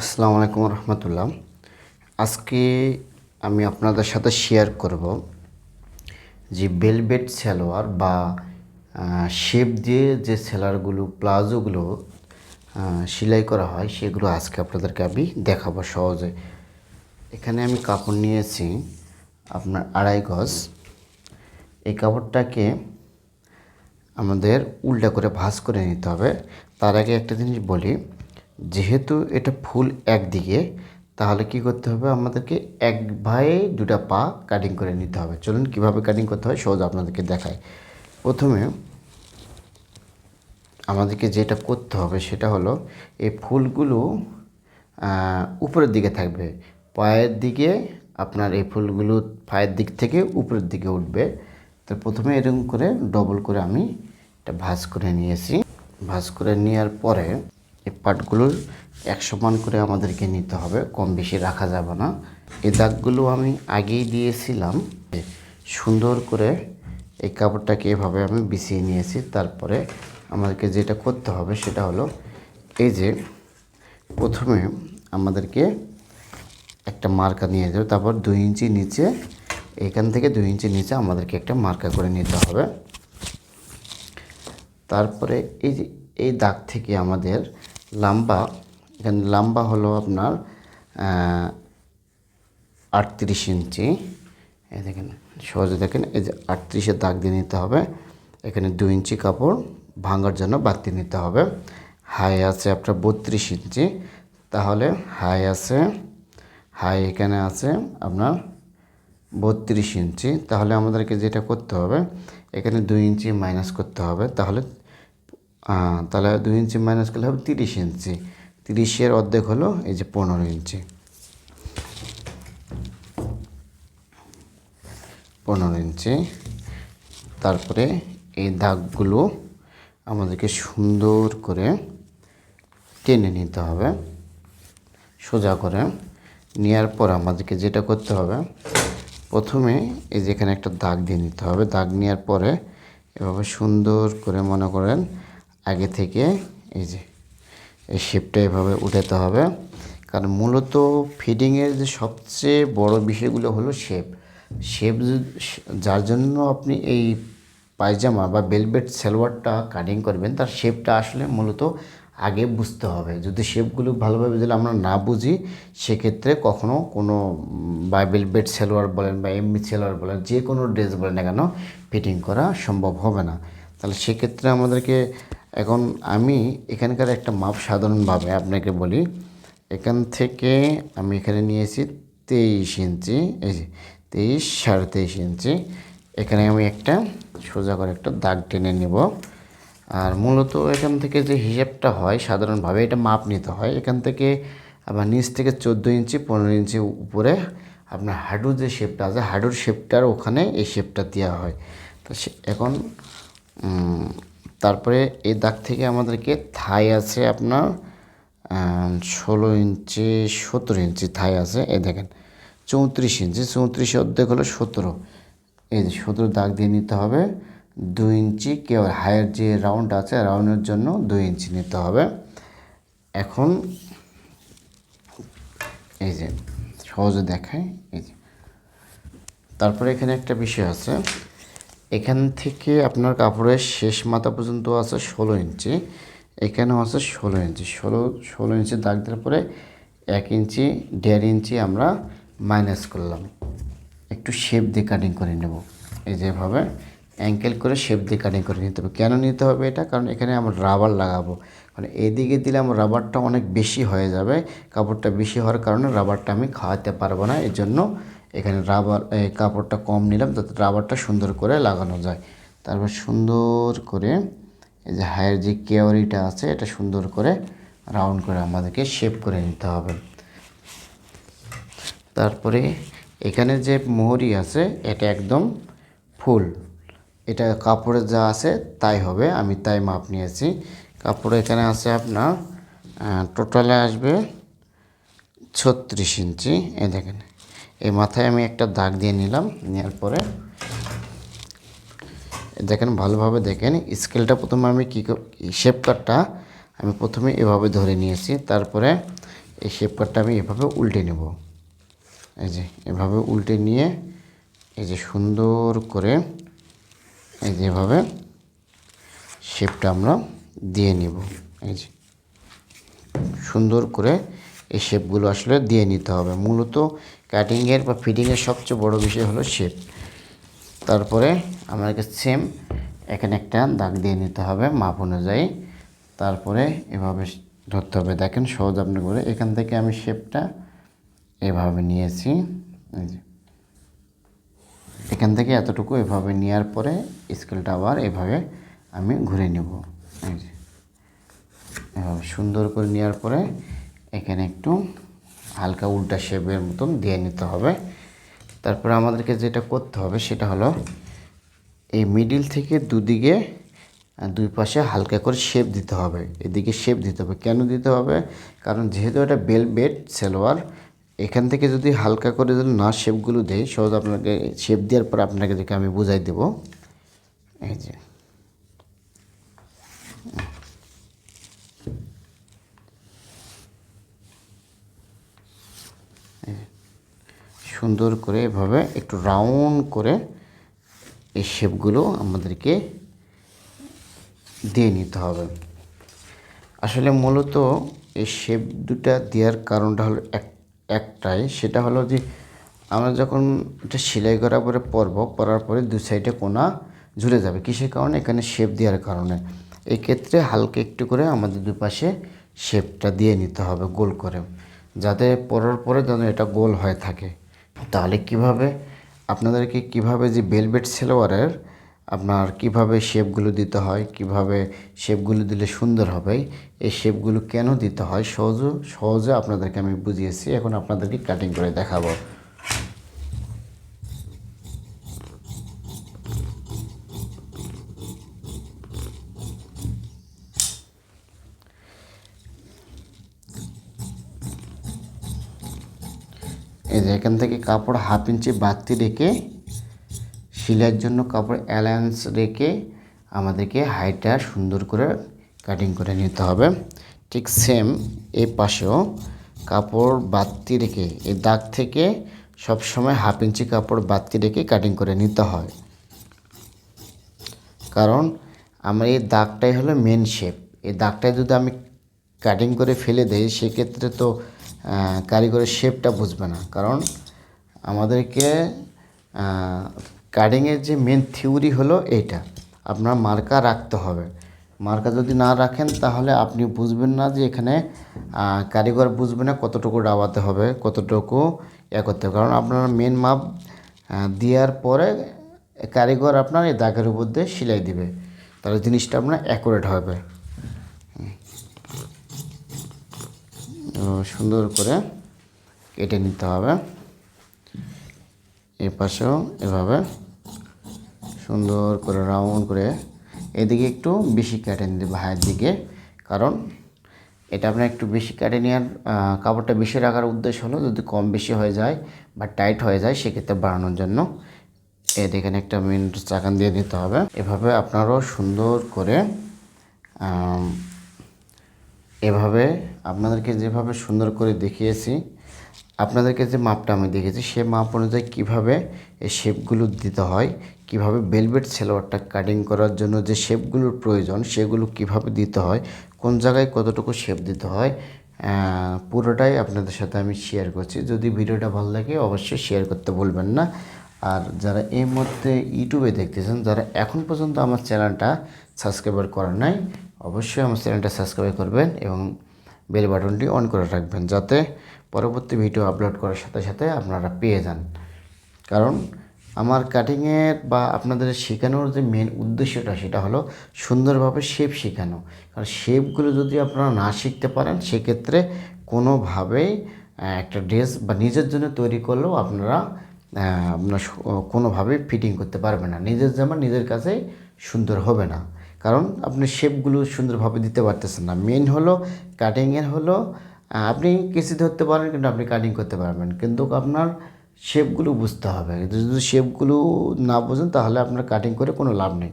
আসসালামু আলাইকুম রহমতুল্লাহ। আজকে আমি আপনাদের সাথে শেয়ার করব যে বেলবেট সালোয়ার বা শেপ দিয়ে যে সেলারগুলো প্লাজোগুলো সেলাই করা হয়, সেগুলো আজকে আপনাদেরকে আমি দেখাবো সহজে। এখানে আমি কাপড় নিয়েছি আপনার আড়াই গজ। এই কাপড়টাকে আমাদের উল্টা করে ভাঁজ করে নিতে হবে। তার আগে একটা জিনিস বলি যেহেতু এটা ফুল একদিকে, তাহলে কি করতে হবে? আমাদেরকে এক ভায়ে দুটা পা কাটিং করে নিতে হবে। চলুন কীভাবে কাটিং করতে হয় সহজ আপনাদেরকে দেখায় প্রথমে আমাদেরকে যেটা করতে হবে সেটা হলো, এই ফুলগুলো উপরের দিকে থাকবে। পায়ের দিকে আপনার এই ফুলগুলো পায়ের দিক থেকে উপরের দিকে উঠবে। তো প্রথমে এরকম করে ডবল করে আমি এটা ভাঁজ করে নিয়েছি। ভাঁজ করে নেওয়ার পরে এই পাটগুলো এক সমান করে আমাদেরকে নিতে হবে, কম বেশি রাখা যাবে না। এই দাগগুলো আমি আগেই দিয়েছিলাম সুন্দর করে এই কাপড়টাকে এভাবে আমি বিছিয়ে নিয়েছি। তারপরে আমাদেরকে যেটা করতে হবে সেটা হলো, এই যে প্রথমে আমাদেরকে একটা মার্কা নিয়ে যাবে তারপর দুই ইঞ্চি নিচে, এখান থেকে দুই ইঞ্চি নিচে আমাদেরকে একটা মার্কা করে নিতে হবে। তারপরে এই যে, এই দাগ থেকে আমাদের লম্বা, এখানে লম্বা হলো আপনার আটত্রিশ ইঞ্চি। এই দেখেন, সহজে দেখেন, এই যে আটত্রিশের দাগ দিয়ে নিতে হবে। এখানে দু ইঞ্চি কাপড় ভাঙার জন্য বাড়তি নিতে হবে। হাই আছে আপনার বত্রিশ ইঞ্চি। তাহলে হাই আছে, হাই এখানে আছে আপনার বত্রিশ ইঞ্চি। তাহলে আমাদেরকে যেটা করতে হবে, এখানে দুই ইঞ্চি মাইনাস করতে হবে। তাহলে তাহলে দুই ইঞ্চি মাইনাস করলে হবে তিরিশ ইঞ্চি। তিরিশের অর্ধেক হলো এই যে পনেরো ইঞ্চি। পনেরো ইঞ্চি। তারপরে এই দাগগুলো আমাদেরকে সুন্দর করে টেনে নিতে হবে। সোজা করে নেওয়ার পর আমাদেরকে যেটা করতে হবে, প্রথমে এই যেখানে একটা দাগ দিয়ে নিতে হবে। দাগ নেওয়ার পরে এভাবে সুন্দর করে মনে করেন আগে থেকে এই যে, এই শেপটা এভাবে উঠাতে হবে। কারণ মূলত ফিডিংয়ের যে সবচেয়ে বড় বিষয়গুলো হলো শেপ শেপ যার জন্য আপনি এই পায়জামা বা বেলভেট সালোয়ারটা কাটিং করবেন, তার শেপটা আসলে মূলত আগে বুঝতে হবে। যদি শেপগুলো ভালোভাবে যদি আমরা না বুঝি, সেক্ষেত্রে কখনও কোনো বা বেলভেট সালোয়ার বলেন বা এমনি সালোয়ার বলেন, যে কোনো ড্রেস বলেন না কেন ফিটিং করা সম্ভব হবে না। তাহলে সেক্ষেত্রে আমাদেরকে এখন আমি এখানকার একটা মাপ সাধারণভাবে আপনাকে বলি। এখান থেকে আমি এখানে নিয়েছি তেইশ ইঞ্চি, এই যে তেইশ সাড়ে তেইশ ইঞ্চি। এখানে আমি একটা সোজা করে একটা দাগ টেনে নেব। আর মূলত এখান থেকে যে হিসাবটা হয় সাধারণভাবে এটা মাপ নিতে হয়। এখান থেকে আবার নিচ থেকে চোদ্দ ইঞ্চি, পনেরো ইঞ্চি উপরে আপনার হাডুর যে শেপটা আছে হাডুর শেপটার ওখানে এই শেপটা দেওয়া হয়। তো এখন তারপরে এই দাগ থেকে আমাদেরকে থাই আছে আপনার ষোলো ইঞ্চি সতেরো ইঞ্চি থাই আছে। এই দেখেন, চৌত্রিশ ইঞ্চি, চৌত্রিশ অর্ধেক হলো সতেরো। এই যে সতেরো দাগ দিয়ে নিতে হবে, দুই ইঞ্চি কেউ হায়ের যে রাউন্ড আছে, রাউন্ডের জন্য দুই ইঞ্চি নিতে হবে। এখন এই যে সহজে দেখায় এই যে। তারপরে এখানে একটা বিষয় আছে। এখান থেকে আপনার কাপড়ের শেষ মাথা পর্যন্ত আছে ষোলো ইঞ্চি, এখানেও আছে ষোলো ইঞ্চি। ষোলো ষোলো ইঞ্চি দাগ দেওয়ার পরে এক ইঞ্চি, দেড় ইঞ্চি আমরা মাইনাস করলাম। একটু শেপ দিয়ে কাটিং করে নেব। এই যেভাবে অ্যাঙ্কেল করে শেপ দিয়ে কাটিং করে নিতে হবে। কেন নিতে হবে এটা? কারণ এখানে আমরা রাবার লাগাবো। কারণ এদিকে দিলে আমার রাবারটা অনেক বেশি হয়ে যাবে, কাপড়টা বেশি হওয়ার কারণে রাবারটা আমি খাওয়াতে পারব না। এই জন্য এখানে রাবার এই কাপড়টা কম নিলাম যাতে রাবারটা সুন্দর করে লাগানো যায়। তারপর সুন্দর করে এই যে হায়ের যে কেওয়ারিটা আছে, এটা সুন্দর করে রাউন্ড করে আমাদেরকে শেপ করে নিতে হবে। তারপরে এখানে যে মোহরি আছে, এটা একদম ফুল। এটা কাপড়ে যা আছে, তাই হবে, আমি তাই মাপ নিয়েছি। কাপড় এখানে আছে আপনার টোটালে আসবে ছত্রিশ ইঞ্চি, এই দেখেন। এই মাথায় আমি একটা দাগ দিয়ে নিলাম নেওয়ার পরে দেখেন ভালোভাবে দেখেন, স্কেলটা প্রথমে আমি কী শেপ কাটটা আমি প্রথমে এভাবে ধরে নিয়েছি, তারপরে এই শেপ কাটটা আমি এভাবে উল্টে নেব। এই যে, এভাবে উল্টে নিয়ে এই যে সুন্দর করে এই যে এভাবে শেপটা আমরা দিয়ে নিব। এই যে, সুন্দর করে এই শেপগুলো আসলে দিয়ে নিতে হবে। মূলত কাটিংয়ের বা ফিটিংয়ের সবচেয়ে বড় বিষয় হলো শেপ। তারপরে আমাদেরকে সেম এখানে একটা দাগ দিয়ে নিতে হবে মাপ অনুযায়ী। তারপরে এভাবে ধরতে হবে। দেখেন সহজ আপনি করে এখান থেকে আমি শেপটা এভাবে নিয়েছি। এখান থেকে এতটুকু এভাবে নেওয়ার পরে স্কেলটা আবার এভাবে আমি ঘুরে নেব। এভাবে সুন্দর করে নেওয়ার পরে এখানে একটু হালকা উল্টা শেপের মতন দিয়ে নিতে হবে। তারপরে আমাদেরকে যেটা করতে হবে সেটা হলো এই মিডিল থেকে দুদিকে দুই পাশে হালকা করে শেপ দিতে হবে। এদিকে শেপ দিতে হবে। কেন দিতে হবে? কারণ যেহেতু এটা বেল বেড সেলোয়ার, এখান থেকে যদি হালকা করে যদি না শেপগুলো দেয়, সহজ আপনাকে শেপ দেওয়ার পর আপনাকে দেখে আমি বুঝাই দেব। এই যে। সুন্দর করে এভাবে একটু রাউন্ড করে এই শেপগুলো আমাদেরকে দিয়ে নিতে হবে। আসলে মূলত এই শেপ দুটা দেওয়ার কারণটা হলো এক, একটাই, সেটা হলো যে আমরা যখন এটা সেলাই করার পরে পরব, পরার পরে দু সাইডে কোনা ঝুলে যাবে। কিসের কারণে? এখানে শেপ দেওয়ার কারণে। এই ক্ষেত্রে হালকা একটু করে আমাদের দুপাশে শেপটা দিয়ে নিতে হবে গোল করে। যাতে পরার পরে যেন এটা গোল হয়ে থাকে। তাহলে কীভাবে, আপনাদেরকে কীভাবে যে বেলবেট সেলোয়ারের আপনার কীভাবে শেপগুলো দিতে হয়, কীভাবে শেপগুলো দিলে সুন্দর হবে, এই শেপগুলো কেন দিতে হয়, সহজ, সহজে আপনাদেরকে আমি বুঝিয়েছি, এখন আপনাদেরকে কাটিং করে দেখাবো। এই যে এখান থেকে কাপড় হাফ ইঞ্চি বাড়তি রেখে সেলাইয়ের জন্য কাপড় অ্যালায়েন্স রেখে আমাদেরকে হাইটা সুন্দর করে কাটিং করে নিতে হবে। ঠিক সেম এই পাশেও কাপড় বাড়তি রেখে এই দাগ থেকে সবসময় হাফ ইঞ্চি কাপড় বাড়তি রেখে কাটিং করে নিতে হয়। কারণ আমার এই দাগটাই হলো মেন শেপ এই দাগটাই যদি আমি কাটিং করে ফেলে দেই, সেক্ষেত্রে তো কারিগরের শেপটা বুঝবে না। কারণ আমাদেরকে কাটিংয়ের যে মেন থিওরি হলো এইটা। আপনার মার্কা রাখতে হবে। মার্কা যদি না রাখেন, তাহলে আপনি বুঝবেন না যে এখানে কারিগর বুঝবে না কতটুকু ডাবাতে হবে, কতটুকু ইয়ে করতে হবে। কারণ আপনার মেন মাপ দেওয়ার পরে কারিগর আপনার এই দাগের উপর দিয়ে সেলাই দিবে। তাহলে জিনিসটা আপনার অ্যাকুরেট হবে। সুন্দর করে কেটে নিতে হবে। এ পাশেও এভাবে সুন্দর করে রাউন্ড করে এদিকে একটু বেশি কেটে নিতে হায়ের দিকে, কারণ এটা আপনার একটু বেশি কেটে নেওয়ার কাপড়টা বেশি রাখার উদ্দেশ্য হলো যদি কম বেশি হয়ে যায় বা টাইট হয়ে যায় সেক্ষেত্রে বাড়ানোর জন্য। দেখেন একটা মিনিট চাকান দিয়ে দিতে হবে। এভাবে আপনারও সুন্দর করে এভাবে আপনাদেরকে যেভাবে সুন্দর করে দেখিয়েছি, আপনাদেরকে যে মাপটা আমি দেখেছি, সে মাপ অনুযায়ী কীভাবে এই শেপগুলো দিতে হয়, কীভাবে বেলভেট সেলোয়ারটা কাটিং করার জন্য যে শেপগুলোর প্রয়োজন, সেগুলো কীভাবে দিতে হয়, কোন জায়গায় কতটুকু শেপ দিতে হয় পুরোটাই আপনাদের সাথে আমি শেয়ার করছি। যদি ভিডিওটা ভালো লাগে অবশ্যই শেয়ার করতে ভুলবেন না। আর যারা এই মুহূর্তে ইউটিউবে দেখতেছেন, যারা এখন পর্যন্ত আমার চ্যানেলটা সাবস্ক্রাইবার করার নাই অবশ্যই আমার চ্যানেলটা সাবস্ক্রাইব করবেন এবং বেল বাটনটি অন করে রাখবেন যাতে পরবর্তী ভিডিও আপলোড করার সাথে সাথে আপনারা পেয়ে যান। কারণ আমার কাটিংয়ের বা আপনাদের শেখানোর যে মেন উদ্দেশ্যটা সেটা হলো সুন্দরভাবে শেপ শেখানো। কারণ শেপগুলো যদি আপনারা না শিখতে পারেন, সেক্ষেত্রে কোনোভাবেই একটা ড্রেস বা নিজের জন্য তৈরি করলেও আপনারা আপনার কোনোভাবেই ফিটিং করতে পারবেন না। নিজের জামা নিজের কাছেই সুন্দর হবে না। কারণ আপনি শেপগুলো সুন্দরভাবে দিতে পারতেছেন না। মেন হলো কাটিংয়ের হলো আপনি কেসি ধরতে পারেন কিন্তু আপনি কাটিং করতে পারবেন। কিন্তু আপনার শেপগুলো বুঝতে হবে। যদি শেপগুলো না বোঝেন তাহলে আপনার কাটিং করে কোনো লাভ নেই।